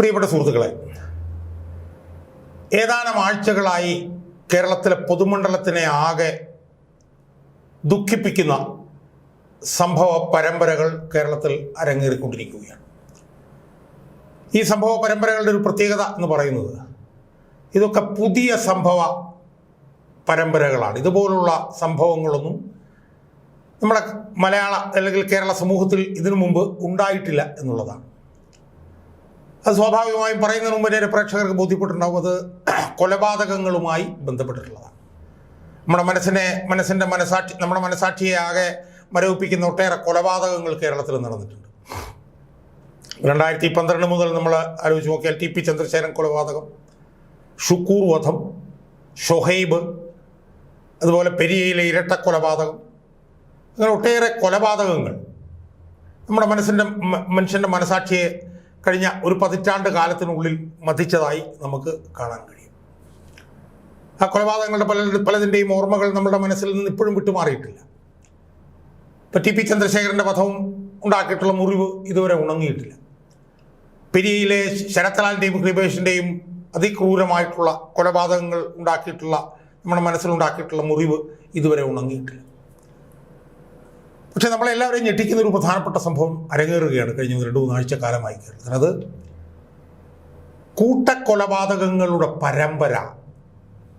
പ്രിയപ്പെട്ട സുഹൃത്തുക്കളെ ഏതാനും ആഴ്ചകളായി കേരളത്തിലെ പൊതുമണ്ഡലത്തിനെ ആകെ ദുഃഖിപ്പിക്കുന്ന സംഭവ പരമ്പരകൾ കേരളത്തിൽ അരങ്ങേറിക്കൊണ്ടിരിക്കുകയാണ്. ഈ സംഭവ പരമ്പരകളുടെ ഒരു പ്രത്യേകത എന്ന് പറയുന്നത് ഇതൊക്കെ പുതിയ സംഭവ പരമ്പരകളാണ്. ഇതുപോലുള്ള സംഭവങ്ങളൊന്നും നമ്മുടെ മലയാള അല്ലെങ്കിൽ കേരള സമൂഹത്തിൽ ഇതിനു മുമ്പ് ഉണ്ടായിട്ടില്ല എന്നുള്ളതാണ്. അത് സ്വാഭാവികമായും പറയുന്നതിന് മുമ്പ് എന്റെ പ്രേക്ഷകർക്ക് ബോധ്യപ്പെട്ടിട്ടുണ്ടാവും. അത് കൊലപാതകങ്ങളുമായി ബന്ധപ്പെട്ടിട്ടുള്ളതാണ്. നമ്മുടെ മനസ്സിനെ മനസ്സിന്റെ മനസാക്ഷി നമ്മുടെ മനസാക്ഷിയെ ആകെ മരവിപ്പിക്കുന്ന ഒട്ടേറെ കൊലപാതകങ്ങൾ കേരളത്തിൽ നടന്നിട്ടുണ്ട്. രണ്ടായിരത്തി പന്ത്രണ്ട് മുതൽ നമ്മൾ ആലോചിച്ച് നോക്കിയാൽ ടി പി ചന്ദ്രശേഖരൻ കൊലപാതകം ഷുക്കൂർ വധം ഷൊഹൈബ് അതുപോലെ പെരിയയിലെ ഇരട്ട കൊലപാതകം അങ്ങനെ ഒട്ടേറെ കൊലപാതകങ്ങൾ നമ്മുടെ മനസ്സിന്റെ മനുഷ്യന്റെ മനസാക്ഷിയെ കഴിഞ്ഞ ഒരു പതിറ്റാണ്ട് കാലത്തിനുള്ളിൽ മതിച്ചതായി നമുക്ക് കാണാൻ കഴിയും. ആ കൊലപാതകങ്ങളുടെ പല പലതിന്റെയും ഓർമ്മകൾ നമ്മുടെ മനസ്സിൽ നിന്ന് ഇപ്പോഴും വിട്ടുമാറിയിട്ടില്ല. ഇപ്പം ടി പി ചന്ദ്രശേഖരന്റെ വധവും ഉണ്ടാക്കിയിട്ടുള്ള മുറിവ് ഇതുവരെ ഉണങ്ങിയിട്ടില്ല. പെരിയയിലെ ശരത്ലാലിന്റെയും കൃപേഷിന്റെയും അതിക്രൂരമായിട്ടുള്ള കൊലപാതകങ്ങൾ ഉണ്ടാക്കിയിട്ടുള്ള നമ്മുടെ മനസ്സിലുണ്ടാക്കിയിട്ടുള്ള മുറിവ് ഇതുവരെ ഉണങ്ങിയിട്ടില്ല. പക്ഷെ നമ്മളെല്ലാവരെയും ഞെട്ടിക്കുന്ന ഒരു പ്രധാനപ്പെട്ട സംഭവം അരങ്ങേറുകയാണ് കഴിഞ്ഞ രണ്ട് മൂന്നാഴ്ച കാലമായി കേരളത്തിൽ അത് കൂട്ടക്കൊലപാതകങ്ങളുടെ പരമ്പര.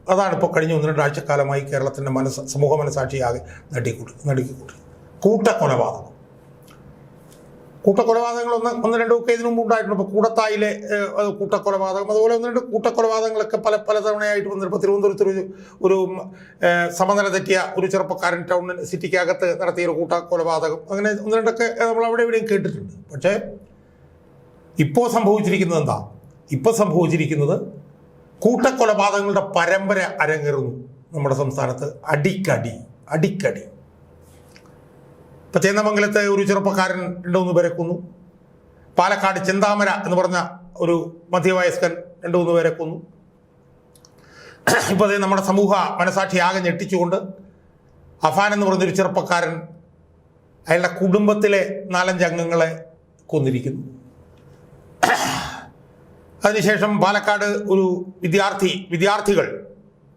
അതാണ് ഇപ്പോൾ കഴിഞ്ഞ ഒന്ന് രണ്ടാഴ്ച കാലമായി കേരളത്തിന്റെ മനസ്സ് സമൂഹ മനസാക്ഷിയാകെ നടിക്കൂട്ടി നടുക്കിക്കൂട്ടി. കൂട്ടക്കൊലപാതകം. കൂട്ടക്കൊലപാതകങ്ങൾ ഒന്ന് രണ്ട് രണ്ടു ഒക്കെ ഇതിനു മുമ്പ് ഉണ്ടായിട്ടുണ്ട്. ഇപ്പോൾ കൂടത്തായിലെ കൂട്ടക്കൊലപാതകം അതുപോലെ ഒന്ന് രണ്ട് കൂട്ടക്കൊലപാതകങ്ങളൊക്കെ പല പലതവണയായിട്ട് വന്നിട്ട് ഇപ്പൊ തിരുവനന്തപുരത്ത് ഒരു ഒരു സമനില തെറ്റിയ ഒരു ചെറുപ്പക്കാരൻ ടൗണിന് സിറ്റിക്കകത്ത് നടത്തിയ ഒരു കൂട്ടക്കൊലപാതകം. അങ്ങനെ ഒന്ന് രണ്ടൊക്കെ നമ്മൾ അവിടെ എവിടെയും കേട്ടിട്ടുണ്ട്. പക്ഷേ ഇപ്പോൾ സംഭവിച്ചിരിക്കുന്നത് എന്താ? ഇപ്പോൾ സംഭവിച്ചിരിക്കുന്നത് കൂട്ടക്കൊലപാതകങ്ങളുടെ പരമ്പര അരങ്ങേറുന്നു നമ്മുടെ സംസ്ഥാനത്ത്. അടിക്കടി അടിക്കടി. ഇപ്പം ചേന്നമംഗലത്തെ ഒരു ചെറുപ്പക്കാരൻ രണ്ട് മൂന്ന് പേരെ കൊന്നു. പാലക്കാട് ചിന്താമര എന്ന് പറഞ്ഞ ഒരു മധ്യവയസ്കൻ രണ്ടു മൂന്ന് പേരെ കൊന്നു. ഇപ്പോൾ നമ്മുടെ സമൂഹ മനസാക്ഷി ആകെ ഞെട്ടിച്ചുകൊണ്ട് അഫാൻ എന്ന് പറഞ്ഞൊരു ചെറുപ്പക്കാരൻ അയാളുടെ കുടുംബത്തിലെ നാലഞ്ച് അംഗങ്ങളെ കൊന്നിരിക്കുന്നു. അതിനുശേഷം പാലക്കാട് ഒരു വിദ്യാർത്ഥി വിദ്യാർത്ഥികൾ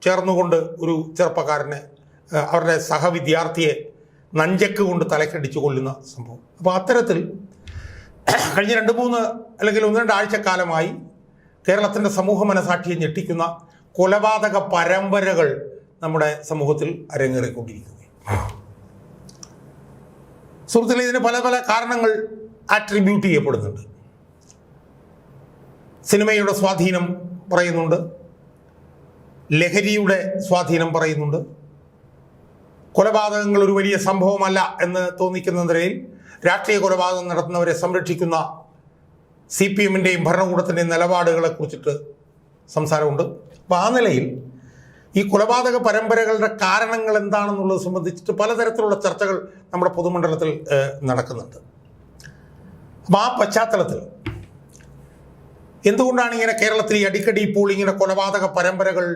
ചേർന്നുകൊണ്ട് ഒരു ചെറുപ്പക്കാരനെ അവരുടെ സഹവിദ്യാർത്ഥിയെ നഞ്ചക്ക് കൊണ്ട് തലക്കടിച്ചു കൊള്ളുന്ന സംഭവം. അപ്പോൾ അത്തരത്തിൽ കഴിഞ്ഞ രണ്ട് മൂന്ന് അല്ലെങ്കിൽ ഒന്ന് രണ്ട് ആഴ്ചക്കാലമായി കേരളത്തിന്റെ സമൂഹ മനസാക്ഷിയെ ഞെട്ടിക്കുന്ന കൊലപാതക പരമ്പരകൾ നമ്മുടെ സമൂഹത്തിൽ അരങ്ങേറിക്കൊണ്ടിരിക്കുകയാണ്. സുഹൃത്തുക്കളെ ഇതിന് പല പല കാരണങ്ങൾ ആട്രിബ്യൂട്ട് ചെയ്യപ്പെടുന്നുണ്ട്. സിനിമയുടെ സ്വാധീനം പറയുന്നുണ്ട്. ലഹരിയുടെ സ്വാധീനം പറയുന്നുണ്ട്. കൊലപാതകങ്ങൾ ഒരു വലിയ സംഭവമല്ല എന്ന് തോന്നിക്കുന്ന നിലയിൽ രാഷ്ട്രീയ കൊലപാതകം നടത്തുന്നവരെ സംരക്ഷിക്കുന്ന സി പി എമ്മിന്റെയും ഭരണകൂടത്തിന്റെയും നിലപാടുകളെ കുറിച്ചിട്ട് സംസാരമുണ്ട്. അപ്പോൾ ആ നിലയിൽ ഈ കൊലപാതക പരമ്പരകളുടെ കാരണങ്ങൾ എന്താണെന്നുള്ളത് സംബന്ധിച്ചിട്ട് പലതരത്തിലുള്ള ചർച്ചകൾ നമ്മുടെ പൊതുമണ്ഡലത്തിൽ നടക്കുന്നുണ്ട്. അപ്പം ആ പശ്ചാത്തലത്തിൽ എന്തുകൊണ്ടാണ് ഇങ്ങനെ കേരളത്തിൽ ഈ അടിക്കടി ഇപ്പോൾ ഇങ്ങനെ കൊലപാതക പരമ്പരകൾ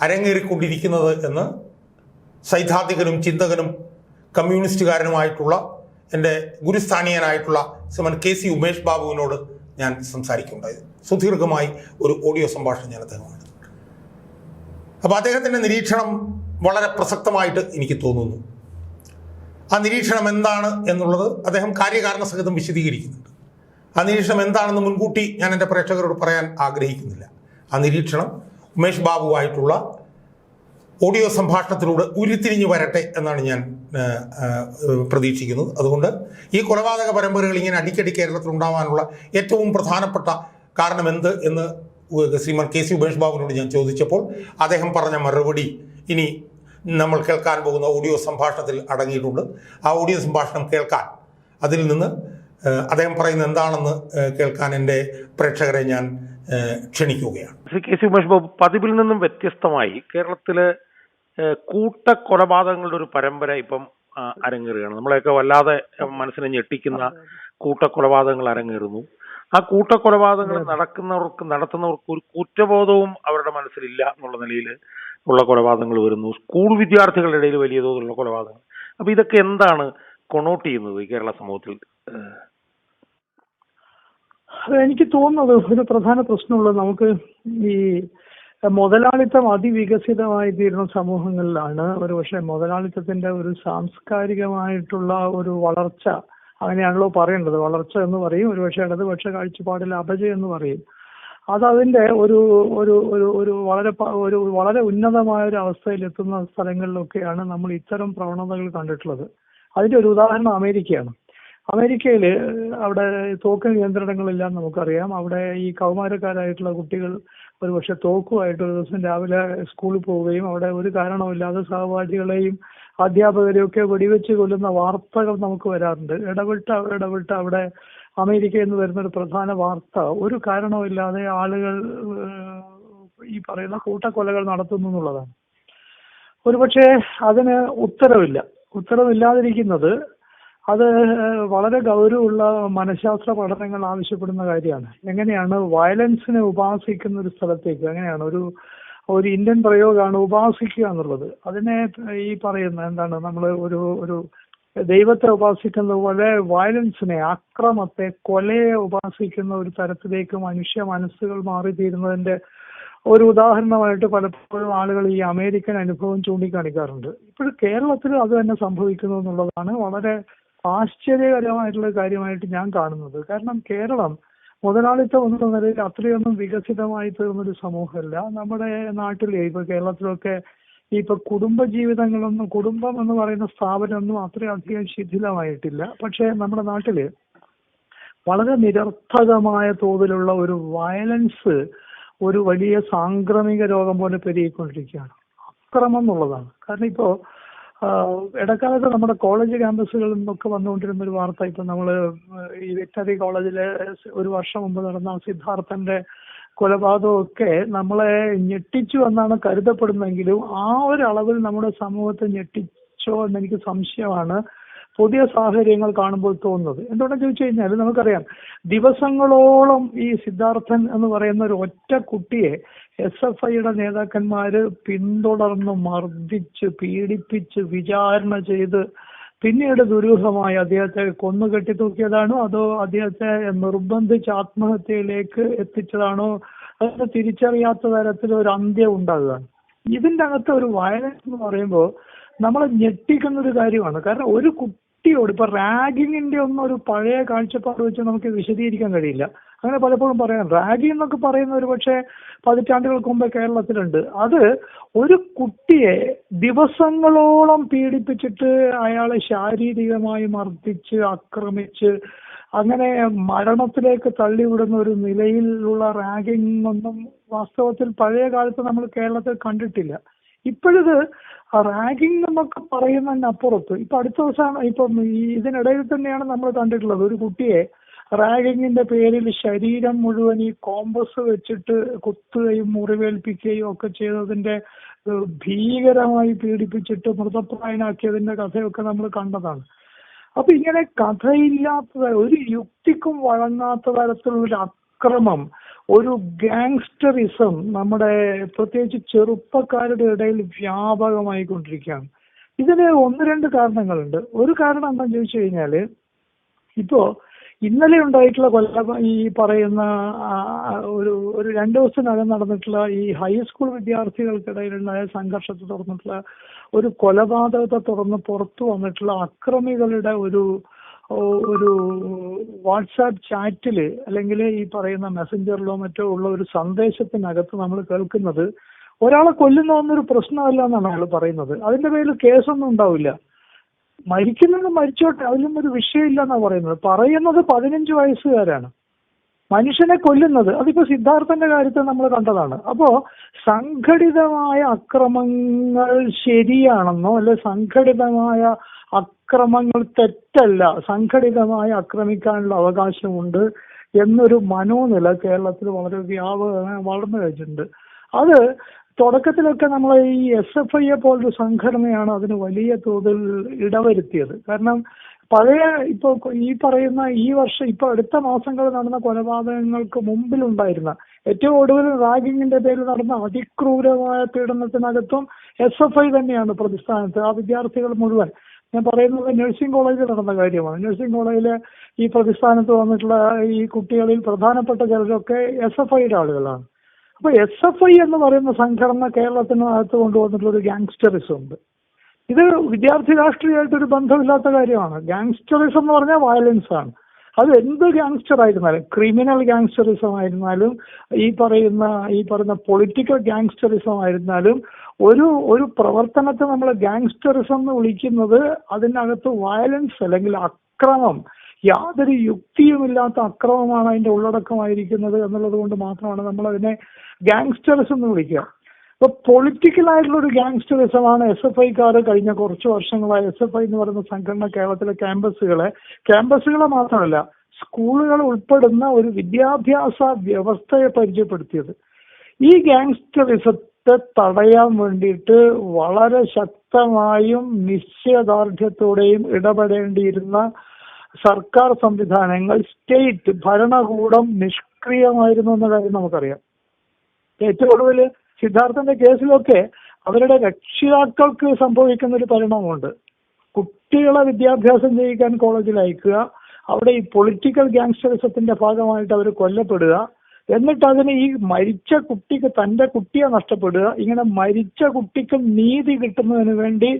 അരങ്ങേറിക്കൊണ്ടിരിക്കുന്നത് എന്ന് സൈദ്ധാന്തികനും ചിന്തകനും കമ്മ്യൂണിസ്റ്റുകാരനുമായിട്ടുള്ള എന്റെ ഗുരുസ്ഥാനീയനായിട്ടുള്ള ശ്രീമൻ കെ സി ഉമേഷ് ബാബുവിനോട് ഞാൻ സംസാരിക്കുകയുണ്ടായത് സുദീർഘമായി ഒരു ഓഡിയോ സംഭാഷണം ഞാൻ അദ്ദേഹമാണ് അപ്പോൾ അദ്ദേഹത്തിന്റെ നിരീക്ഷണം വളരെ പ്രസക്തമായിട്ട് എനിക്ക് തോന്നുന്നു. ആ നിരീക്ഷണം എന്താണ് എന്നുള്ളത് അദ്ദേഹം കാര്യകാരണ സഹിതം വിശദീകരിക്കുന്നുണ്ട്. ആ നിരീക്ഷണം എന്താണെന്ന് മുൻകൂട്ടി ഞാൻ എന്റെ പ്രേക്ഷകരോട് പറയാൻ ആഗ്രഹിക്കുന്നില്ല. ആ നിരീക്ഷണം ഉമേഷ് ബാബുവായിട്ടുള്ള ഓഡിയോ സംഭാഷണത്തിലൂടെ ഉരുത്തിരിഞ്ഞു വരട്ടെ എന്നാണ് ഞാൻ പ്രതീക്ഷിക്കുന്നത്. അതുകൊണ്ട് ഈ കൊലപാതക പരമ്പരകൾ ഇങ്ങനെ അടിക്കടി കേരളത്തിൽ ഉണ്ടാവാനുള്ള ഏറ്റവും പ്രധാനപ്പെട്ട കാരണം എന്ത് എന്ന് ശ്രീമാൻ കെ സി ഉപേഷ് ബാബുവിനോട് ഞാൻ ചോദിച്ചപ്പോൾ അദ്ദേഹം പറഞ്ഞ മറുപടി ഇനി നമ്മൾ കേൾക്കാൻ പോകുന്ന ഓഡിയോ സംഭാഷണത്തിൽ അടങ്ങിയിട്ടുണ്ട്. ആ ഓഡിയോ സംഭാഷണം കേൾക്കാൻ അതിൽ നിന്ന് അദ്ദേഹം പറയുന്നത് എന്താണെന്ന് കേൾക്കാൻ എന്റെ പ്രേക്ഷകരെ ഞാൻ ക്ഷണിക്കുകയാണ്. കെ സി ഉമേഷ് ബാബു പതിവിൽ നിന്നും വ്യത്യസ്തമായി കേരളത്തിൽ ഏഹ്, കൂട്ട കൊലപാതകങ്ങളുടെ ഒരു പരമ്പര ഇപ്പം അരങ്ങേറുകയാണ്. നമ്മളെയൊക്കെ വല്ലാതെ മനസ്സിനെ ഞെട്ടിക്കുന്ന കൂട്ടക്കൊലപാതകങ്ങൾ അരങ്ങേറുന്നു. ആ കൂട്ടക്കൊലപാതകങ്ങൾ നടക്കുന്നവർക്ക് നടത്തുന്നവർക്ക് ഒരു കുറ്റബോധവും അവരുടെ മനസ്സിലില്ല എന്നുള്ള നിലയിൽ ഉള്ള കൊലപാതകങ്ങൾ വരുന്നു. സ്കൂൾ വിദ്യാർത്ഥികളുടെ ഇടയിൽ വലിയ തോതിലുള്ള കൊലപാതകങ്ങൾ. അപ്പൊ ഇതൊക്കെ എന്താണ് കൊണോട്ട് ചെയ്യുന്നത് ഈ കേരള സമൂഹത്തിൽ? എനിക്ക് തോന്നുന്നത് ഒരു പ്രധാന പ്രശ്നമുള്ളത് നമുക്ക് ഈ മുതലാളിത്തം അതിവികസിതമായി തീരുന്ന സമൂഹങ്ങളിലാണ്. ഒരു പക്ഷെ മുതലാളിത്തത്തിന്റെ ഒരു സാംസ്കാരികമായിട്ടുള്ള ഒരു വളർച്ച അങ്ങനെയാണല്ലോ പറയേണ്ടത്. വളർച്ച എന്ന് പറയും ഒരു പക്ഷേ ഇടതുപക്ഷ കാഴ്ചപ്പാടിൽ അപജയം എന്ന് പറയും. അത് അതിന്റെ ഒരു ഒരു ഒരു ഒരു വളരെ ഒരു വളരെ ഉന്നതമായ ഒരു അവസ്ഥയിൽ എത്തുന്ന സ്ഥലങ്ങളിലൊക്കെയാണ് നമ്മൾ ഇത്തരം പ്രവണതകൾ കണ്ടിട്ടുള്ളത്. അതിന്റെ ഒരു ഉദാഹരണം അമേരിക്കയാണ്. അമേരിക്കയിൽ അവിടെ തോക്ക് നിയന്ത്രണങ്ങളെല്ലാം നമുക്കറിയാം. അവിടെ ഈ കൗമാരക്കാരായിട്ടുള്ള കുട്ടികൾ ഒരു പക്ഷെ തോക്കുമായിട്ട് ഒരു ദിവസം രാവിലെ സ്കൂളിൽ പോവുകയും അവിടെ ഒരു കാരണവുമില്ലാതെ സഹപാഠികളെയും അധ്യാപകരെയും ഒക്കെ വെടിവെച്ച് കൊല്ലുന്ന വാർത്തകൾ നമുക്ക് വരാറുണ്ട്. ഇടവിട്ട് ഇടവിട്ട് അവിടെ അമേരിക്കയിൽ നിന്ന് വരുന്ന ഒരു പ്രധാന വാർത്ത ഒരു കാരണവുമില്ലാതെ ആളുകൾ ഈ പറയുന്ന കൂട്ടക്കൊലകൾ നടത്തുന്നു എന്നുള്ളതാണ്. ഒരുപക്ഷെ അതിന് ഉത്തരവില്ല. ഉത്തരവില്ലാതിരിക്കുന്നത് അത് വളരെ ഗൗരവമുള്ള മനഃശാസ്ത്ര പഠനങ്ങൾ ആവശ്യപ്പെടുന്ന കാര്യമാണ്. എങ്ങനെയാണ് വയലൻസിനെ ഉപാസിക്കുന്ന ഒരു സ്ഥലത്തേക്ക് എങ്ങനെയാണ് ഒരു ഒരു ഇന്ത്യൻ പ്രയോഗമാണ് ഉപാസിക്കുക എന്നുള്ളത്. അതിനെ ഈ പറയുന്ന എന്താണ് നമ്മൾ ഒരു ഒരു ദൈവത്തെ ഉപാസിക്കുന്ന പോലെ വയലൻസിനെ അക്രമത്തെ കൊലയെ ഉപാസിക്കുന്ന ഒരു തരത്തിലേക്ക് മനുഷ്യ മനസ്സുകൾ മാറിത്തീരുന്നതിന്റെ ഒരു ഉദാഹരണമായിട്ട് പലപ്പോഴും ആളുകൾ ഈ അമേരിക്കൻ അനുഭവം ചൂണ്ടിക്കാണിക്കാറുണ്ട്. ഇപ്പോൾ കേരളത്തിൽ അത് തന്നെ സംഭവിക്കുന്നു എന്നുള്ളതാണ് വളരെ ആശ്ചര്യകരമായിട്ടുള്ള കാര്യമായിട്ട് ഞാൻ കാണുന്നത്. കാരണം കേരളം മുതലാളിത്തം എന്ന നിലയിൽ അത്രയൊന്നും വികസിതമായി തീർന്നൊരു സമൂഹമല്ല. നമ്മുടെ നാട്ടിലെ ഇപ്പൊ കേരളത്തിലൊക്കെ ഇപ്പൊ കുടുംബ ജീവിതങ്ങളൊന്നും കുടുംബം എന്ന് പറയുന്ന സ്ഥാപനമൊന്നും അത്രയധികം ശിഥിലമായിട്ടില്ല. പക്ഷേ നമ്മുടെ നാട്ടിൽ വളരെ നിരർത്ഥകമായ തോതിലുള്ള ഒരു വയലൻസ് ഒരു വലിയ സാംക്രമിക രോഗം പോലെ പെരുകിക്കൊണ്ടിരിക്കുകയാണ്. അക്രമം എന്നുള്ളതാണ്. കാരണം ഇപ്പോ ഇടക്കാലത്ത് നമ്മുടെ കോളേജ് ക്യാമ്പസുകളിൽ നിന്നൊക്കെ വന്നുകൊണ്ടിരുന്ന ഒരു വാർത്ത ഇപ്പൊ നമ്മൾ ഈ വെറ്ററി കോളേജിലെ ഒരു വർഷം മുമ്പ് നടന്ന സിദ്ധാർത്ഥന്റെ കൊലപാതകമൊക്കെ നമ്മളെ ഞെട്ടിച്ചു എന്നാണ് കരുതപ്പെടുന്നെങ്കിലും ആ ഒരു അളവിൽ നമ്മുടെ സമൂഹത്തെ ഞെട്ടിച്ചോ എന്നെനിക്ക് സംശയമാണ്. പുതിയ സാഹചര്യങ്ങൾ കാണുമ്പോൾ തോന്നുന്നത്. എന്തുകൊണ്ടാണ് ചോദിച്ചു കഴിഞ്ഞാൽ നമുക്കറിയാം ദിവസങ്ങളോളം ഈ സിദ്ധാർത്ഥൻ എന്ന് പറയുന്ന ഒരു ഒറ്റ കുട്ടിയെ എസ് എഫ് ഐയുടെ നേതാക്കന്മാര് പിന്തുടർന്ന് മർദ്ദിച്ച് പീഡിപ്പിച്ച് വിചാരണ ചെയ്ത് പിന്നീട് ദുരൂഹമായി അദ്ദേഹത്തെ കൊന്നു കെട്ടിത്തൂക്കിയതാണോ അതോ അദ്ദേഹത്തെ നിർബന്ധിച്ച് ആത്മഹത്യയിലേക്ക് എത്തിച്ചതാണോ അത് തിരിച്ചറിയാത്ത തരത്തിൽ ഒരു അന്ത്യം ഉണ്ടാകുകയാണ്. ഇതിന്റെ അകത്ത് ഒരു വയലൻസ് എന്ന് പറയുമ്പോൾ നമ്മളെ ഞെട്ടിക്കുന്ന ഒരു കാര്യമാണ്. കാരണം ഒരു കുട്ടിയോട് ഇപ്പൊ റാഗിങ്ങിന്റെ ഒന്നും ഒരു പഴയ കാഴ്ചപ്പാട് വെച്ച് നമുക്ക് വിശദീകരിക്കാൻ കഴിയില്ല. അങ്ങനെ പലപ്പോഴും പറയാം. റാഗിംഗ് എന്നൊക്കെ പറയുന്ന ഒരു പക്ഷേ പതിറ്റാണ്ടുകൾക്ക് മുമ്പ് കേരളത്തിലുണ്ട്. അത് ഒരു കുട്ടിയെ ദിവസങ്ങളോളം പീഡിപ്പിച്ചിട്ട് അയാളെ ശാരീരികമായി മർദ്ദിച്ച് ആക്രമിച്ച് അങ്ങനെ മരണത്തിലേക്ക് തള്ളിവിടുന്ന ഒരു നിലയിലുള്ള റാഗിംഗ് ഒന്നും വാസ്തവത്തിൽ പഴയ കാലത്ത് നമ്മൾ കേരളത്തിൽ കണ്ടിട്ടില്ല. ഇപ്പോഴിത് റാഗിംഗ് എന്നൊക്കെ പറയുന്നതിനപ്പുറത്ത് ഇപ്പൊ അടുത്ത ദിവസമാണ് ഇപ്പം ഇതിനിടയിൽ തന്നെയാണ് നമ്മൾ കണ്ടിട്ടുള്ളത് ഒരു കുട്ടിയെ റാഗിങ്ങിന്റെ പേരിൽ ശരീരം മുഴുവൻ ഈ കോമ്പസ് വെച്ചിട്ട് കുത്തുകയും മുറിവേൽപ്പിക്കുകയും ഒക്കെ ചെയ്തതിന്റെ ഭീകരമായി പീഡിപ്പിച്ചിട്ട് മൃതപ്രായനാക്കിയതിന്റെ കഥയൊക്കെ നമ്മൾ കണ്ടതാണ്. അപ്പൊ ഇങ്ങനെ കഥയില്ലാത്ത ഒരു യുക്തിക്കും വഴങ്ങാത്ത തരത്തിലുള്ള അക്രമം ഒരു ഗാങ്സ്റ്ററിസം നമ്മുടെ പ്രത്യേകിച്ച് ചെറുപ്പക്കാരുടെ ഇടയിൽ വ്യാപകമായി കൊണ്ടിരിക്കുകയാണ് ഇതിന് ഒന്ന് രണ്ട് കാരണങ്ങളുണ്ട്. ഒരു കാരണം എന്താണെന്ന് ചോദിച്ചു കഴിഞ്ഞാൽ ഇപ്പോ ഇന്നലെ ഉണ്ടായിട്ടുള്ള കൊല്ല ഈ പറയുന്ന ഒരു ഒരു രണ്ടു ദിവസത്തിനകം നടന്നിട്ടുള്ള ഈ ഹൈസ്കൂൾ വിദ്യാർത്ഥികൾക്കിടയിലുണ്ടായ സംഘർഷത്തെ തുടർന്നിട്ടുള്ള ഒരു കൊലപാതകത്തെ തുടർന്ന് പുറത്തു വന്നിട്ടുള്ള അക്രമികളുടെ ഒരു ഒരു വാട്സാപ്പ് ചാറ്റിൽ അല്ലെങ്കിൽ ഈ പറയുന്ന മെസ്സഞ്ചറിലോ മറ്റോ ഉള്ള ഒരു സന്ദേശത്തിനകത്ത് നമ്മൾ കേൾക്കുന്നത് ഒരാളെ കൊല്ലുന്നതൊന്നൊരു പ്രശ്നമല്ല എന്നാണ് അയാൾ പറയുന്നത്. അതിന്റെ പേരിൽ കേസൊന്നും ഉണ്ടാവില്ല. മരിക്കുന്നത് മരിച്ചോട്ടെ അതിലൊന്നും ഒരു വിഷയമില്ല എന്നാണ് പറയുന്നത്. പറയുന്നത് പതിനഞ്ച് വയസ്സുകാരാണ്. മനുഷ്യനെ കൊല്ലുന്നത് അതിപ്പോ സിദ്ധാർത്ഥന്റെ കാര്യത്തിൽ നമ്മൾ കണ്ടതാണ്. അപ്പോ സംഘടിതമായ അക്രമങ്ങൾ ശരിയാണെന്നോ അല്ലെ സംഘടിതമായ അക്രമങ്ങൾ തെറ്റല്ല സംഘടിതമായി ആക്രമിക്കാനുള്ള അവകാശമുണ്ട് എന്നൊരു മനോനില കേരളത്തിൽ വളരെ വ്യാപകമായി വളർന്നു കഴിച്ചിട്ടുണ്ട് അത് തുടക്കത്തിലൊക്കെ നമ്മൾ ഈ എസ് എഫ് ഐയെ പോലൊരു സംഘടനയാണ് അതിന് വലിയ തോതിൽ ഇടവരുത്തിയത്. കാരണം പഴയ ഇപ്പൊ ഈ പറയുന്ന ഈ വർഷം ഇപ്പൊ അടുത്ത മാസങ്ങളിൽ നടന്ന കൊലപാതകങ്ങൾക്ക് മുമ്പിലുണ്ടായിരുന്ന ഏറ്റവും ഒടുവിൽ റാഗിങ്ങിന്റെ പേരിൽ നടന്ന അതിക്രൂരമായ പീഡനത്തിനകത്തും എസ് എഫ് ഐ തന്നെയാണ് പ്രതിസ്ഥാനത്ത്. ആ വിദ്യാർത്ഥികൾ മുഴുവൻ. ഞാൻ പറയുന്നത് നഴ്സിംഗ് കോളേജിൽ നടന്ന കാര്യമാണ്. നഴ്സിംഗ് കോളേജിലെ ഈ പ്രതിസ്ഥാനത്ത് വന്നിട്ടുള്ള ഈ കുട്ടികളിൽ പ്രധാനപ്പെട്ട ചിലരൊക്കെ എസ് എഫ് ഐയുടെ ആളുകളാണ്. അപ്പൊ എസ് എഫ് ഐ എന്ന് പറയുന്ന സംഘടന കേരളത്തിനകത്ത് കൊണ്ടുവന്നിട്ടുള്ള ഒരു ഗാങ്സ്റ്ററിസം ഉണ്ട്. ഇത് വിദ്യാർത്ഥി രാഷ്ട്രീയമായിട്ട് ഒരു ബന്ധമില്ലാത്ത കാര്യമാണ്. ഗാങ്സ്റ്ററിസം എന്ന് പറഞ്ഞാൽ വയലൻസ് ആണ്. അത് എന്ത് ഗാങ്സ്റ്റർ ആയിരുന്നാലും ക്രിമിനൽ ഗാങ്സ്റ്ററിസം ആയിരുന്നാലും ഈ പറയുന്ന ഈ പറയുന്ന പൊളിറ്റിക്കൽ ഗാങ്സ്റ്ററിസം ആയിരുന്നാലും ഒരു ഒരു പ്രവർത്തനത്തെ നമ്മൾ ഗാങ്സ്റ്ററിസം എന്ന് വിളിക്കുന്നത് അതിനകത്ത് വയലൻസ് അല്ലെങ്കിൽ അക്രമം യാതൊരു യുക്തിയുമില്ലാത്ത അക്രമമാണ് അതിന്റെ ഉള്ളടക്കമായിരിക്കുന്നത് എന്നുള്ളത് കൊണ്ട് മാത്രമാണ് നമ്മൾ അതിനെ ഗാങ്സ്റ്ററിസം എന്ന് വിളിക്കുക. ഇപ്പൊ പൊളിറ്റിക്കൽ ആയിട്ടുള്ള ഒരു ഗ്യാങ്സ്റ്ററിസമാണ് എസ് എഫ് ഐക്കാർ കഴിഞ്ഞ കുറച്ച് വർഷങ്ങളായി എസ് എഫ് ഐ എന്ന് പറയുന്ന സംഘടന കേരളത്തിലെ ക്യാമ്പസുകളെ ക്യാമ്പസുകളെ മാത്രമല്ല സ്കൂളുകൾ ഉൾപ്പെടുന്ന ഒരു വിദ്യാഭ്യാസ വ്യവസ്ഥയെ പരിചയപ്പെടുത്തിയത്. ഈ ഗ്യാങ്സ്റ്ററിസത്തെ തടയാൻ വേണ്ടിയിട്ട് വളരെ ശക്തമായും നിശ്ചയദാർഢ്യത്തോടെയും ഇടപെടേണ്ടിയിരുന്ന സർക്കാർ സംവിധാനങ്ങൾ സ്റ്റേറ്റ് ഭരണകൂടം നിഷ്ക്രിയമായിരുന്നു എന്ന കാര്യം നമുക്കറിയാം. ഏറ്റവും ഒടുവിൽ സിദ്ധാർത്ഥന്റെ കേസിലൊക്കെ അവരുടെ രക്ഷിതാക്കൾക്ക് സംഭവിക്കുന്ന ഒരു പരിണാമമുണ്ട്. കുട്ടികളെ വിദ്യാഭ്യാസം ചെയ്യിക്കാൻ കോളേജിൽ അയക്കുക അവിടെ ഈ പൊളിറ്റിക്കൽ ഗാങ്സ്റ്ററിസത്തിന്റെ ഭാഗമായിട്ട് അവർ കൊല്ലപ്പെടുക എന്നിട്ട് അതിന് ഈ മരിച്ച കുട്ടിക്ക് തന്റെ കുട്ടിയെ നഷ്ടപ്പെടുക ഇങ്ങനെ മരിച്ച കുട്ടിക്ക് നീതി കിട്ടുന്നതിന് വേണ്ടി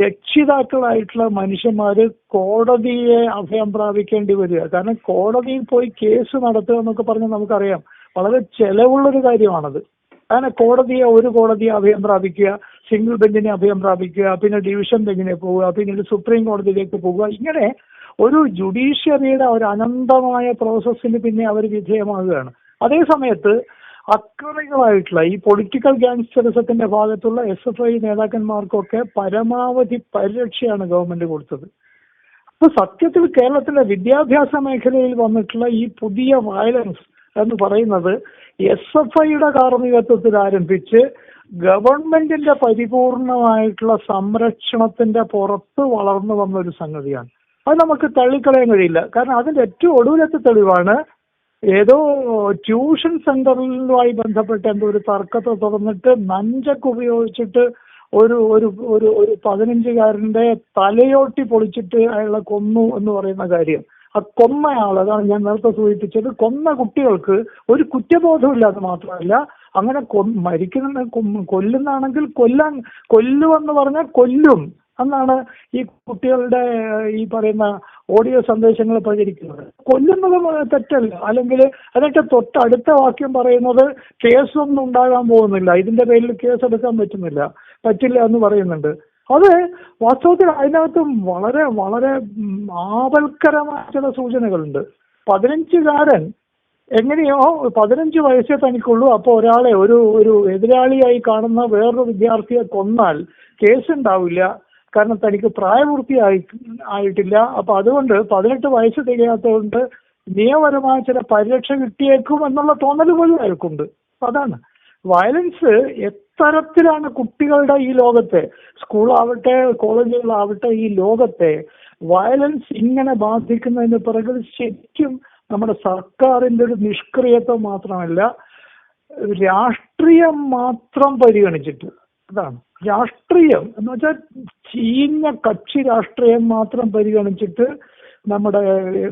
രക്ഷിതാക്കളായിട്ടുള്ള മനുഷ്യന്മാര് കോടതിയെ അഭയം പ്രാപിക്കേണ്ടി വരിക. കാരണം കോടതിയിൽ പോയി കേസ് നടത്തുക എന്നൊക്കെ പറഞ്ഞാൽ നമുക്കറിയാം. വളരെ ചെലവുള്ളൊരു കാര്യമാണത്. അങ്ങനെ കോടതിയെ ഒരു കോടതിയെ അഭയം പ്രാപിക്കുക സിംഗിൾ ബെഞ്ചിനെ അഭയം പ്രാപിക്കുക പിന്നെ ഡിവിഷൻ ബെഞ്ചിനെ പോവുക പിന്നീട് സുപ്രീം കോടതിയിലേക്ക് പോവുക. ഇങ്ങനെ ഒരു ജുഡീഷ്യറിയുടെ ഒരു അനന്തമായ പ്രോസസ്സിന് പിന്നെ അവർ വിധേയമാകുകയാണ്. അതേ സമയത്ത് അക്രമികളായിട്ടുള്ള ഈ പൊളിറ്റിക്കൽ ഗാങ്സ്റ്ററിസത്തിന്റെ ഭാഗത്തുള്ള എസ് എഫ് ഐ നേതാക്കന്മാർക്കൊക്കെ പരമാവധി പരിരക്ഷയാണ് ഗവൺമെന്റ് കൊടുത്തത്. അപ്പൊ സത്യത്തിൽ കേരളത്തിലെ വിദ്യാഭ്യാസ മേഖലയിൽ വന്നിട്ടുള്ള ഈ പുതിയ വയലൻസ് എന്ന് പറയുന്നത് എസ് എഫ് ഐയുടെ കാർമ്മികത്വത്തിൽ ആരംഭിച്ച് ഗവൺമെന്റിന്റെ പരിപൂർണമായിട്ടുള്ള സംരക്ഷണത്തിന്റെ പുറത്ത് വളർന്നു വന്ന ഒരു സംഗതിയാണ്. അത് നമുക്ക് തള്ളിക്കളയാൻ കഴിയില്ല. കാരണം അതിന്റെ ഏറ്റവും ഒടുവിലത്തെ തെളിവാണ് ഏതോ ട്യൂഷൻ സെന്ററിലുമായി ബന്ധപ്പെട്ട് എന്തോ ഒരു തർക്കത്തെ തുടർന്നിട്ട് നഞ്ചക്ക് ഉപയോഗിച്ചിട്ട് ഒരു ഒരു ഒരു ഒരു പതിനഞ്ചുകാരന്റെ തലയോട്ടി പൊളിച്ചിട്ട് അയാളെ കൊന്നു എന്ന് പറയുന്ന കാര്യം. ആ കൊന്നയാൾ അതാണ് ഞാൻ നേരത്തെ സൂചിപ്പിച്ചത് കൊന്ന കുട്ടികൾക്ക് ഒരു കുറ്റബോധമില്ലാതെ മാത്രമല്ല അങ്ങനെ മരിക്കുന്ന കൊല്ലുന്നാണെങ്കിൽ കൊല്ലാൻ കൊല്ലുമെന്ന് പറഞ്ഞാൽ കൊല്ലും എന്നാണ് ഈ കുട്ടികളുടെ ഈ പറയുന്ന ഓഡിയോ സന്ദേശങ്ങൾ പ്രചരിക്കുന്നത്. കൊല്ലുന്നത് തെറ്റല്ല. അല്ലെങ്കിൽ അതൊക്കെ തൊട്ടടുത്ത വാക്യം പറയുന്നത് കേസൊന്നും ഉണ്ടാകാൻ പോകുന്നില്ല. ഇതിന്റെ പേരിൽ കേസ് എടുക്കാൻ പറ്റുന്നില്ല. പറ്റില്ല എന്ന് പറയുന്നുണ്ട്. അത് വാസ്തവത്തിൽ അതിനകത്ത് വളരെ വളരെ ഉം, ആപൽക്കരമായ ചില സൂചനകളുണ്ട്. പതിനഞ്ചുകാരൻ എങ്ങനെയോ പതിനഞ്ച് വയസ്സേ തനിക്കുള്ളൂ. അപ്പോൾ ഒരാളെ ഒരു ഒരു എതിരാളിയായി കാണുന്ന വേറൊരു വിദ്യാർത്ഥിയെ കൊന്നാൽ കേസ് ഉണ്ടാവില്ല കാരണം തനിക്ക് പ്രായപൂർത്തിയായി ആയിട്ടില്ല. അപ്പൊ അതുകൊണ്ട് പതിനെട്ട് വയസ്സ് തികയാത്തതുകൊണ്ട് നിയമപരമായ ചില പരിരക്ഷ കിട്ടിയേക്കും എന്നുള്ള തോന്നൽ പോലും അയാൾക്കുണ്ട് അതാണ്. വയലൻസ് എത്തരത്തിലാണ് കുട്ടികളുടെ ഈ ലോകത്തെ. സ്കൂളാവട്ടെ കോളേജുകളാവട്ടെ ഈ ലോകത്തെ വയലൻസ് ഇങ്ങനെ ബാധിക്കുന്നതിന് പിറകിൽ ശരിക്കും നമ്മുടെ സർക്കാരിന്റെ ഒരു നിഷ്ക്രിയത്വം മാത്രമല്ല രാഷ്ട്രീയം മാത്രം പരിഗണിച്ചിട്ട്. അതാണ്. രാഷ്ട്രീയം എന്ന് വെച്ചാൽ ചീഞ്ഞ കക്ഷി രാഷ്ട്രീയം മാത്രം പരിഗണിച്ചിട്ട് നമ്മുടെ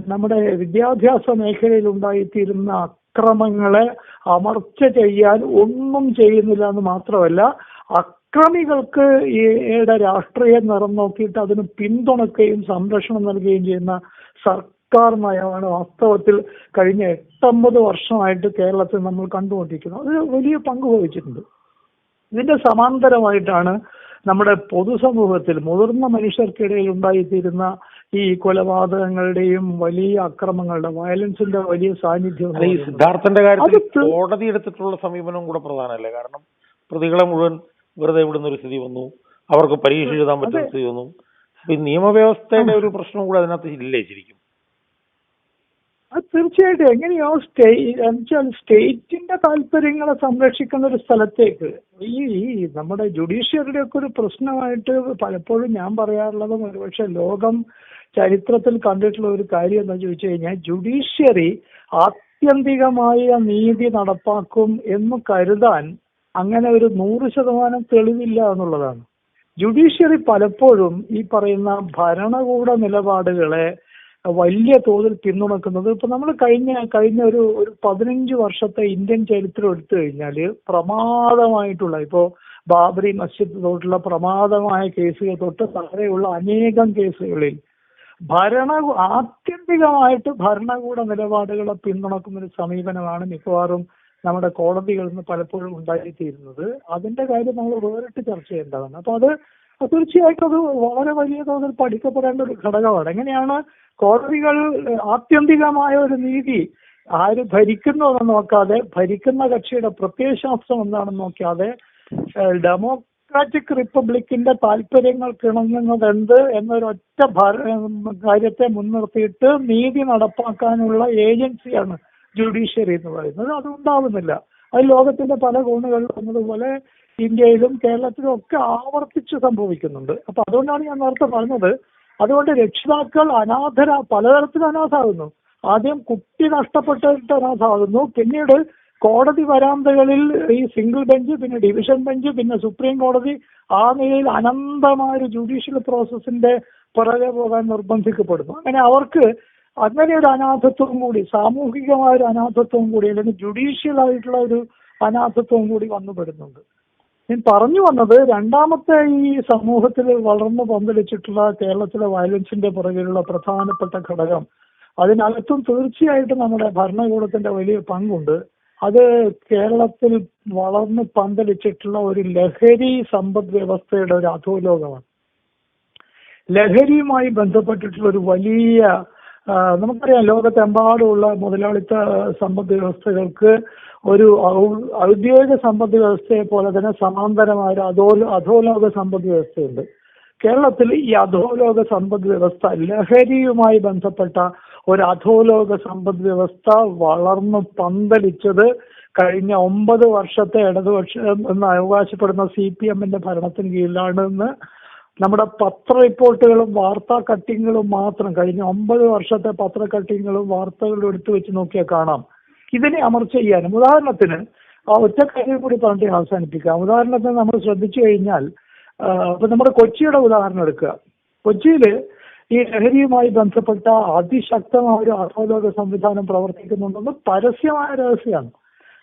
നമ്മുടെ വിദ്യാഭ്യാസ മേഖലയിൽ ഉണ്ടായിത്തീരുന്ന അക്രമങ്ങളെ അമർച്ച ചെയ്യാൻ ഒന്നും ചെയ്യുന്നില്ല എന്ന് മാത്രമല്ല അക്രമികൾക്ക് ഈയുടെ രാഷ്ട്രീയം നിറം നോക്കിയിട്ട് അതിന് പിന്തുണക്കുകയും സംരക്ഷണം നൽകുകയും ചെയ്യുന്ന സർക്കാർ നയമാണ് വാസ്തവത്തിൽ കഴിഞ്ഞ എട്ടൊമ്പത് വർഷമായിട്ട് കേരളത്തിൽ നമ്മൾ കണ്ടുകൊണ്ടിരിക്കുന്നത് അത് വലിയ പങ്ക് വഹിച്ചിട്ടുണ്ട്. ഇതിന്റെ സമാന്തരമായിട്ടാണ് നമ്മുടെ പൊതുസമൂഹത്തിൽ മുതിർന്ന മനുഷ്യർക്കിടയിൽ ഉണ്ടായിത്തീരുന്ന ഈ കൊലപാതകങ്ങളുടെയും വലിയ അക്രമങ്ങളുടെ വയലൻസിന്റെ വലിയ സാന്നിധ്യം ഈ സിദ്ധാർത്ഥന്റെ കാര്യത്തിൽ കോടതി എടുത്തിട്ടുള്ള സമീപനം കൂടെ പ്രധാനമല്ലേ? കാരണം പ്രതികളെ മുഴുവൻ വെറുതെ വിടുന്ന ഒരു സ്ഥിതി വന്നു. അവർക്ക് പരീക്ഷ എഴുതാൻ പറ്റുന്ന. സ്ഥിതി വന്നു. ഈ നിയമവ്യവസ്ഥയുടെ ഒരു പ്രശ്നം കൂടെ അതിനകത്ത് ഇല്ലേ ശരിക്കും? അത് തീർച്ചയായിട്ടും. എങ്ങനെയോ സ്റ്റേ എന്നുവെച്ചാൽ സ്റ്റേറ്റിന്റെ താല്പര്യങ്ങളെ സംരക്ഷിക്കുന്ന ഒരു സ്ഥലത്തേക്ക്. ഈ ഈ നമ്മുടെ ജുഡീഷ്യറിയുടെ ഒക്കെ ഒരു പ്രശ്നമായിട്ട് പലപ്പോഴും ഞാൻ പറയാറുള്ളതും ഒരുപക്ഷെ ലോകം ചരിത്രത്തിൽ കണ്ടിട്ടുള്ള ഒരു കാര്യം എന്താ ചോദിച്ചു കഴിഞ്ഞാൽ ജുഡീഷ്യറി ആത്യന്തികമായ നീതി നടപ്പാക്കും എന്ന് കരുതാൻ അങ്ങനെ ഒരു നൂറ് ശതമാനം തെളിവില്ല എന്നുള്ളതാണ്. ജുഡീഷ്യറി പലപ്പോഴും ഈ പറയുന്ന ഭരണകൂട നിലപാടുകളെ വലിയ തോതിൽ പിന്തുണക്കുന്നത് ഇപ്പൊ നമ്മൾ കഴിഞ്ഞ കഴിഞ്ഞ ഒരു ഒരു പതിനഞ്ച് വർഷത്തെ ഇന്ത്യൻ ചരിത്രം എടുത്തു കഴിഞ്ഞാൽ പ്രമാദമായിട്ടുള്ള ഇപ്പോ ബാബറി മസ്ജിദ് തൊട്ടുള്ള പ്രമാദമായ കേസുകൾ തൊട്ട് താഴെയുള്ള അനേകം കേസുകളിൽ ഭരണ ആത്യന്തികമായിട്ട് ഭരണകൂട നിലപാടുകളെ പിന്തുണക്കുന്ന ഒരു സമീപനമാണ് മിക്കവാറും നമ്മുടെ കോടതികളിൽ നിന്ന് പലപ്പോഴും ഉണ്ടായിത്തീരുന്നത്. അതിന്റെ കാര്യം നമ്മൾ വേറിട്ട് ചർച്ച ചെയ്യേണ്ടതാണ്. അപ്പൊ അത് തീർച്ചയായിട്ടും അത് വളരെ വലിയ തോതിൽ പഠിക്കപ്പെടേണ്ട ഒരു ഘടകമാണ്. എങ്ങനെയാണ് കോടതികൾ ആത്യന്തികമായ ഒരു നീതി ആര് ഭരിക്കുന്നതെന്ന് നോക്കാതെ ഭരിക്കുന്ന കക്ഷിയുടെ പ്രത്യയശാസ്ത്രം എന്താണെന്ന് നോക്കാതെ ഏഹ് ഡെമോക്രാറ്റിക് റിപ്പബ്ലിക്കിന്റെ താല്പര്യങ്ങൾ കിണങ്ങുന്നത് എന്ത് എന്നൊരൊറ്റ കാര്യത്തെ മുൻനിർത്തിയിട്ട് നീതി നടപ്പാക്കാനുള്ള ഏജൻസിയാണ് ജുഡീഷ്യറി എന്ന് പറയുന്നത്. അത് ഉണ്ടാവുന്നില്ല അത് ലോകത്തിന്റെ പല കോണുകളിലും എന്നതുപോലെ ഇന്ത്യയിലും കേരളത്തിലും ഒക്കെ ആവർത്തിച്ച് സംഭവിക്കുന്നുണ്ട്. അപ്പൊ അതുകൊണ്ടാണ് ഞാൻ നേരത്തെ പറഞ്ഞത്. അതുകൊണ്ട് രക്ഷിതാക്കൾ അനാഥര പലതരത്തിൽ അനാഥാകുന്നു ആദ്യം കുട്ടി നഷ്ടപ്പെട്ടിട്ട് അനാഥാകുന്നു പിന്നീട് കോടതി വരാന്തകളിൽ ഈ സിംഗിൾ ബെഞ്ച് പിന്നെ ഡിവിഷൻ ബെഞ്ച് പിന്നെ സുപ്രീം കോടതി ആ നിലയിൽ അനന്തമായ ഒരു ജുഡീഷ്യൽ പ്രോസസ്സിന്റെ പുറകെ പോകാൻ നിർബന്ധിക്കപ്പെടുന്നു. അങ്ങനെ അവർക്ക് അങ്ങനെ ഒരു അനാഥത്വം കൂടി സാമൂഹികമായ ഒരു അനാഥത്വം കൂടി അല്ലെങ്കിൽ ജുഡീഷ്യൽ ആയിട്ടുള്ള ഒരു അനാഥത്വം കൂടി വന്നുപെടുന്നുണ്ട് ഞാൻ പറഞ്ഞു വന്നത് രണ്ടാമത്തെ ഈ സമൂഹത്തിൽ വളർന്നു പന്തലിച്ചിട്ടുള്ള കേരളത്തിലെ വയലൻസിന്റെ പുറകിലുള്ള പ്രധാനപ്പെട്ട ഘടകം. അതിനകത്തും തീർച്ചയായിട്ടും നമ്മുടെ ഭരണകൂടത്തിന്റെ വലിയ പങ്കുണ്ട്. അത് കേരളത്തിൽ വളർന്ന് പന്തലിച്ചിട്ടുള്ള ഒരു ലഹരി സമ്പദ് വ്യവസ്ഥയുടെ ഒരു അധോലോകമാണ്. ലഹരിയുമായി ബന്ധപ്പെട്ടിട്ടുള്ള ഒരു വലിയ നമുക്കറിയാം ലോകത്തെമ്പാടുമുള്ള മുതലാളിത്ത സമ്പദ് വ്യവസ്ഥകൾക്ക് ഒരു ഔദ്യോഗിക സമ്പദ് വ്യവസ്ഥയെ പോലെ തന്നെ സമാന്തരമായ ഒരു അധോ അധോലോക സമ്പദ് വ്യവസ്ഥയുണ്ട്. കേരളത്തിൽ ഈ അധോലോക സമ്പദ് വ്യവസ്ഥ ലഹരിയുമായി ബന്ധപ്പെട്ട ഒരു അധോലോക സമ്പദ് വ്യവസ്ഥ വളർന്നു പന്തലിച്ചത് കഴിഞ്ഞ ഒമ്പത് വർഷത്തെ ഇടതുപക്ഷം എന്ന് അവകാശപ്പെടുന്ന സി പി എമ്മിന്റെ ഭരണത്തിന് കീഴിലാണെന്ന് നമ്മുടെ പത്ര റിപ്പോർട്ടുകളും വാർത്താ കട്ടിങ്ങുകളും മാത്രം കഴിഞ്ഞ ഒമ്പത് വർഷത്തെ പത്ര കട്ടിങ്ങുകളും വാർത്തകളും എടുത്തു വെച്ച് നോക്കിയാൽ കാണാം. ഇതിനെ അമർച്ച ചെയ്യാനും. ഉദാഹരണത്തിന് ആ ഒറ്റ കാര്യം കൂടി പറഞ്ഞിട്ട് ഞാൻ അവസാനിപ്പിക്കാം. ഉദാഹരണത്തിന് നമ്മൾ ശ്രദ്ധിച്ചു കഴിഞ്ഞാൽ അപ്പൊ നമ്മുടെ കൊച്ചിയുടെ ഉദാഹരണം എടുക്കുക. കൊച്ചിയിൽ ഈ ലഹരിയുമായി ബന്ധപ്പെട്ട അതിശക്തമായ ഒരു അധോലോക സംവിധാനം പ്രവർത്തിക്കുന്നുണ്ടെന്ന് പരസ്യമായ രഹസ്യമാണ്.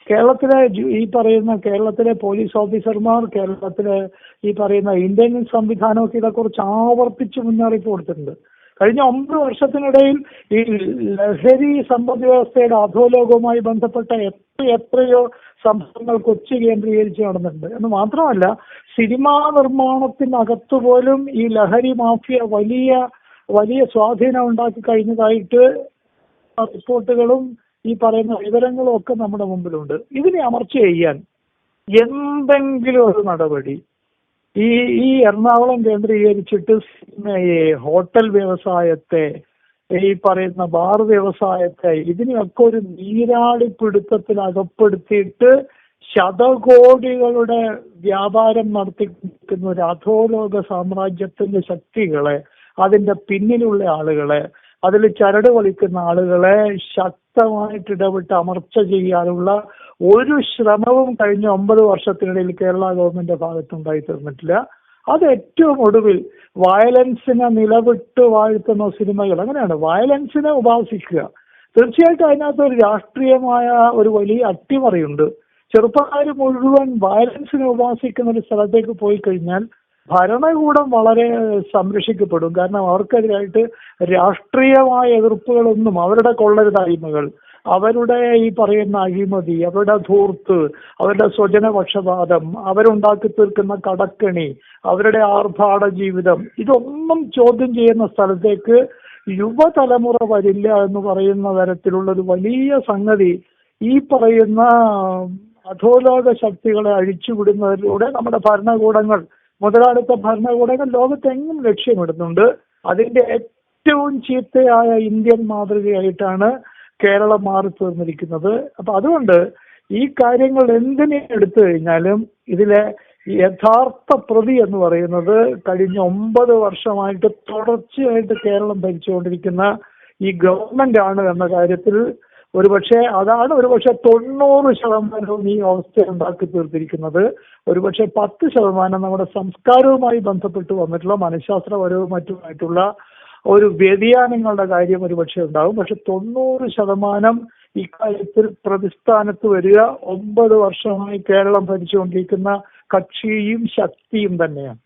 കേരളത്തിലെ ഈ പറയുന്ന കേരളത്തിലെ പോലീസ് ഓഫീസർമാർ കേരളത്തിലെ ഈ പറയുന്ന ഇന്റലിജൻസ് സംവിധാനമൊക്കെ ഇതേക്കുറിച്ച് ആവർത്തിച്ച് മുന്നറിയിപ്പ് കൊടുത്തിട്ടുണ്ട്. കഴിഞ്ഞ ഒമ്പത് വർഷത്തിനിടയിൽ ഈ ലഹരി സമ്പദ് വ്യവസ്ഥയുടെ അധോലോകവുമായി ബന്ധപ്പെട്ട എത്ര എത്രയോ സംഭവങ്ങൾ കൊച്ചി കേന്ദ്രീകരിച്ച് നടന്നിട്ടുണ്ട്. എന്ന് മാത്രമല്ല സിനിമാ നിർമ്മാണത്തിനകത്ത് പോലും ഈ ലഹരി മാഫിയ വലിയ വലിയ സ്വാധീനം ഉണ്ടാക്കി കഴിഞ്ഞതായിട്ട് റിപ്പോർട്ടുകളും ഈ പറയുന്ന വിവരങ്ങളും ഒക്കെ നമ്മുടെ മുമ്പിലുണ്ട്. ഇതിനെ അമർച്ച ചെയ്യാൻ എന്തെങ്കിലും ഒരു നടപടി. ഈ ഈ എറണാകുളം കേന്ദ്രീകരിച്ചിട്ട് ഹോട്ടൽ വ്യവസായത്തെ ഈ പറയുന്ന ബാർ വ്യവസായത്തെ ഇതിനെയൊക്കെ ഒരു നീരാടിപ്പിടുത്തത്തിൽ അകപ്പെടുത്തിയിട്ട് ശതകോടികളുടെ വ്യാപാരം നടത്തിക്കുന്ന ഒരു അധോലോക സാമ്രാജ്യത്തിന്റെ ശക്തികളെ അതിന്റെ പിന്നിലുള്ള ആളുകളെ അതിൽ ചരട് വലിക്കുന്ന ആളുകളെ ശക്തമായിട്ട് ഇടപെട്ട് അമർച്ച ചെയ്യാനുള്ള ഒരു ശ്രമവും കഴിഞ്ഞ ഒമ്പത് വർഷത്തിനിടയിൽ കേരള ഗവൺമെന്റ് ഭാഗത്തുണ്ടായി തീർന്നിട്ടില്ല. അത് ഏറ്റവും ഒടുവിൽ വയലൻസിനെ നിലവിട്ട് വാഴ്ത്തുന്ന സിനിമകൾ അങ്ങനെയാണ്. വയലൻസിനെ ഉപാസിക്കുക. തീർച്ചയായിട്ടും അതിനകത്ത് ഒരു രാഷ്ട്രീയമായ ഒരു വലിയ അട്ടിമറിയുണ്ട്. ചെറുപ്പക്കാർ മുഴുവൻ വയലൻസിനെ ഉപാസിക്കുന്ന ഒരു സ്ഥലത്തേക്ക് പോയി കഴിഞ്ഞാൽ ഭരണകൂടം വളരെ സംരക്ഷിക്കപ്പെടും. കാരണം അവർക്കെതിരായിട്ട് രാഷ്ട്രീയമായ എതിർപ്പുകളൊന്നും അവരുടെ കൊള്ളരുതായ്മകൾ അവരുടെ ഈ പറയുന്ന അഴിമതി അവരുടെ ധൂർത്ത് അവരുടെ സ്വജനപക്ഷപാതം അവരുണ്ടാക്കി തീർക്കുന്ന കടക്കണി അവരുടെ ആർഭാട ജീവിതം ഇതൊന്നും ചോദ്യം ചെയ്യുന്ന സ്ഥലത്തേക്ക് യുവതലമുറ വരില്ല എന്ന് പറയുന്ന തരത്തിലുള്ള ഒരു വലിയ സംഗതി ഈ പറയുന്ന അധോലോക ശക്തികളെ അഴിച്ചുവിടുന്നതിലൂടെ നമ്മുടെ ഭരണകൂടങ്ങൾ മുതലാളിത്ത ഭരണകൂടങ്ങൾ ലോകത്തെങ്ങും ലക്ഷ്യമിടുന്നുണ്ട്. അതിന്റെ ഏറ്റവും ചീത്തയായ ഇന്ത്യൻ മാതൃകയായിട്ടാണ് കേരളം മാറി തീർന്നിരിക്കുന്നത് അപ്പൊ അതുകൊണ്ട് ഈ കാര്യങ്ങൾ എന്തിനെ എടുത്തു കഴിഞ്ഞാലും ഇതിലെ യഥാർത്ഥ പ്രതി എന്ന് പറയുന്നത് കഴിഞ്ഞ ഒമ്പത് വർഷമായിട്ട് തുടർച്ചയായിട്ട് കേരളം ഭരിച്ചുകൊണ്ടിരിക്കുന്ന ഈ ഗവൺമെന്റ് ആണ് എന്ന കാര്യത്തിൽ ഒരുപക്ഷെ അതാണ് ഒരുപക്ഷെ തൊണ്ണൂറ് ശതമാനവും ഈ അവസ്ഥ ഉണ്ടാക്കി തീർത്തിരിക്കുന്നത്. ഒരുപക്ഷെ പത്ത് ശതമാനം നമ്മുടെ സംസ്കാരവുമായി ബന്ധപ്പെട്ട് വന്നിട്ടുള്ള മനഃശാസ്ത്രപരവും മറ്റുമായിട്ടുള്ള ഒരു വ്യതിയാനങ്ങളുടെ കാര്യം ഒരുപക്ഷെ ഉണ്ടാകും പക്ഷെ തൊണ്ണൂറ് ശതമാനം ഇക്കാര്യത്തിൽ പ്രതിസ്ഥാനത്ത് വരിക ഒമ്പത് വർഷമായി കേരളം ഭരിച്ചുകൊണ്ടിരിക്കുന്ന കക്ഷിയും ശക്തിയും തന്നെയാണ്.